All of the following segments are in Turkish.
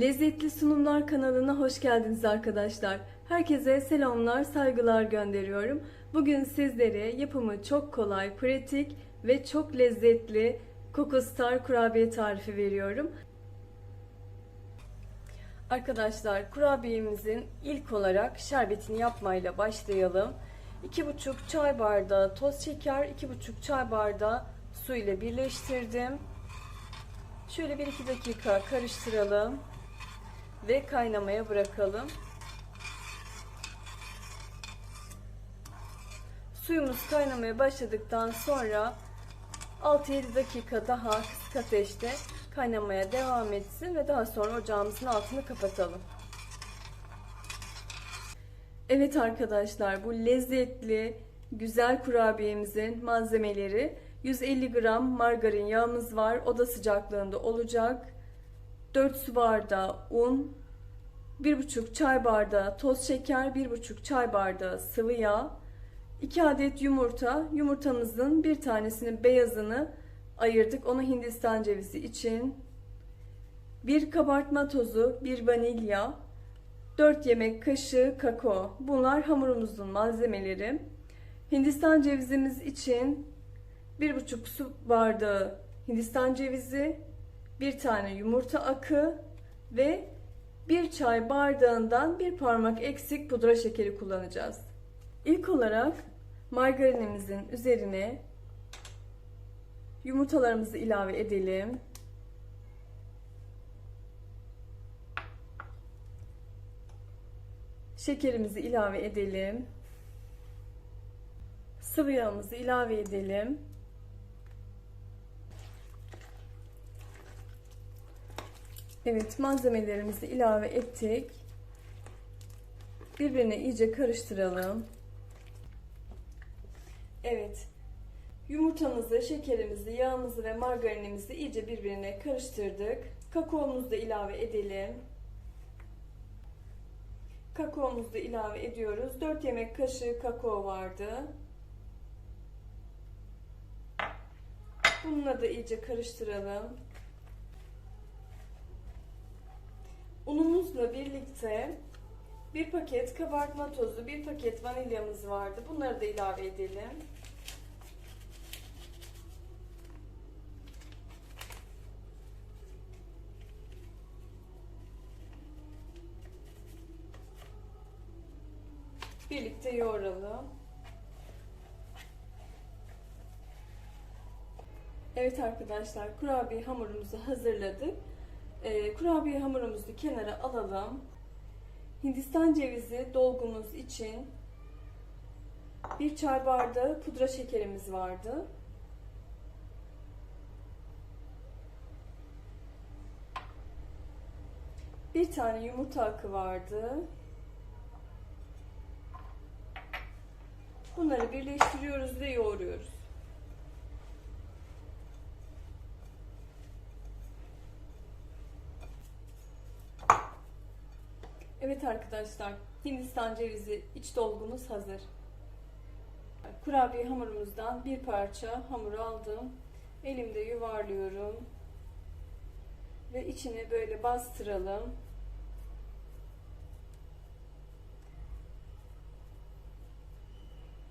Lezzetli Sunumlar kanalına hoş geldiniz arkadaşlar. Herkese selamlar, saygılar gönderiyorum. Bugün sizlere yapımı çok kolay, pratik ve çok lezzetli Coco Star kurabiye tarifi veriyorum. Arkadaşlar kurabiyemizin ilk olarak şerbetini yapmayla başlayalım. 2,5 çay bardağı toz şeker, 2,5 çay bardağı su ile birleştirdim. Şöyle 1-2 dakika karıştıralım ve kaynamaya bırakalım. Suyumuz kaynamaya başladıktan sonra 6-7 dakika daha kısık ateşte kaynamaya devam etsin ve daha sonra ocağımızın altını kapatalım. Evet arkadaşlar bu lezzetli güzel kurabiyemizin malzemeleri 150 gram margarin yağımız var. Oda sıcaklığında olacak. 4 su bardağı un, 1,5 çay bardağı toz şeker, 1,5 çay bardağı sıvı yağ, 2 adet yumurta. Yumurtamızın bir tanesinin beyazını ayırdık. Onu hindistan cevizi için. 1 kabartma tozu, 1 vanilya, 4 yemek kaşığı kakao. Bunlar hamurumuzun malzemeleri. Hindistan cevizimiz için 1,5 su bardağı hindistan cevizi, bir tane yumurta akı ve bir çay bardağından bir parmak eksik pudra şekeri kullanacağız. İlk olarak margarinimizin üzerine yumurtalarımızı ilave edelim. Şekerimizi ilave edelim. Sıvı yağımızı ilave edelim. Evet malzemelerimizi ilave ettik. Birbirine iyice karıştıralım. Evet. Yumurtamızı, şekerimizi, yağımızı ve margarinimizi iyice birbirine karıştırdık. Kakaomuzu da ilave edelim. Kakaomuzu da ilave ediyoruz. 4 yemek kaşığı kakao vardı. Bununla da iyice karıştıralım. Unumuzla birlikte bir paket kabartma tozu, bir paket vanilyamız vardı. Bunları da ilave edelim. Birlikte yoğuralım. Evet arkadaşlar kurabiye hamurumuzu hazırladık. Ee, kurabiye hamurumuzu kenara alalım. Hindistan cevizi dolgumuz için bir çay bardağı pudra şekerimiz vardı. Bir tane yumurta akı vardı. Bunları birleştiriyoruz ve yoğuruyoruz. Evet arkadaşlar, Hindistan cevizi iç dolgumuz hazır. Kurabiye hamurumuzdan bir parça hamur aldım. Elimde yuvarlıyorum. Ve içine böyle bastıralım.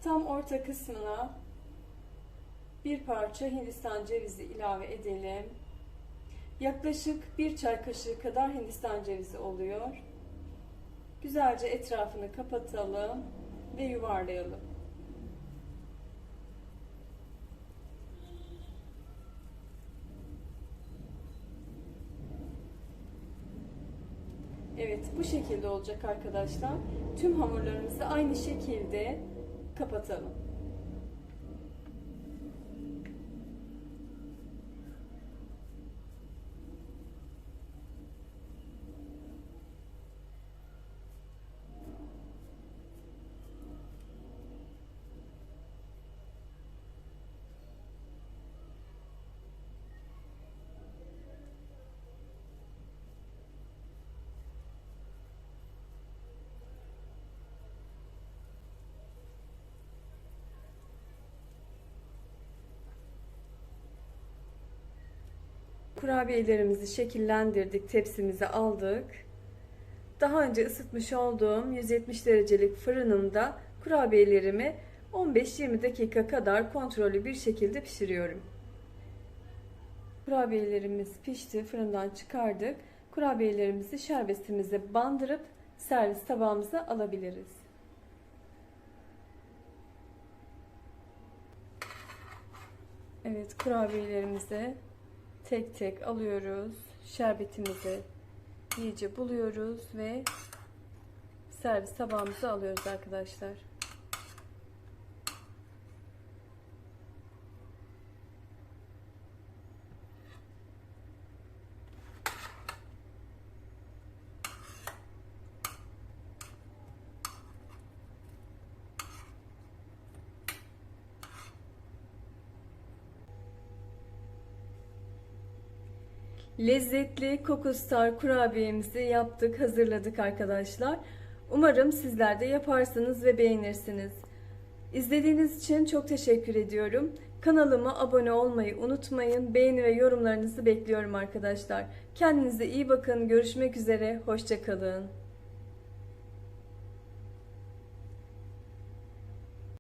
Tam orta kısmına bir parça Hindistan cevizi ilave edelim. Yaklaşık bir çay kaşığı kadar Hindistan cevizi oluyor. Güzelce etrafını kapatalım ve yuvarlayalım. Evet bu şekilde olacak arkadaşlar. Tüm hamurlarımızı aynı şekilde kapatalım. Kurabiyelerimizi şekillendirdik, tepsimize aldık. Daha önce ısıtmış olduğum 170 derecelik fırınımda kurabiyelerimi 15-20 dakika kadar kontrollü bir şekilde pişiriyorum. Kurabiyelerimiz pişti, fırından çıkardık. Kurabiyelerimizi şerbetimize bandırıp servis tabağımıza alabiliriz. Evet, kurabiyelerimizi tek tek alıyoruz. Şerbetimizi iyice buluyoruz ve servis tabağımıza alıyoruz arkadaşlar. Lezzetli Kokostar kurabiyemizi yaptık, hazırladık arkadaşlar. Umarım sizler de yaparsınız ve beğenirsiniz. İzlediğiniz için çok teşekkür ediyorum. Kanalıma abone olmayı unutmayın. Beğeni ve yorumlarınızı bekliyorum arkadaşlar. Kendinize iyi bakın. Görüşmek üzere. Hoşçakalın.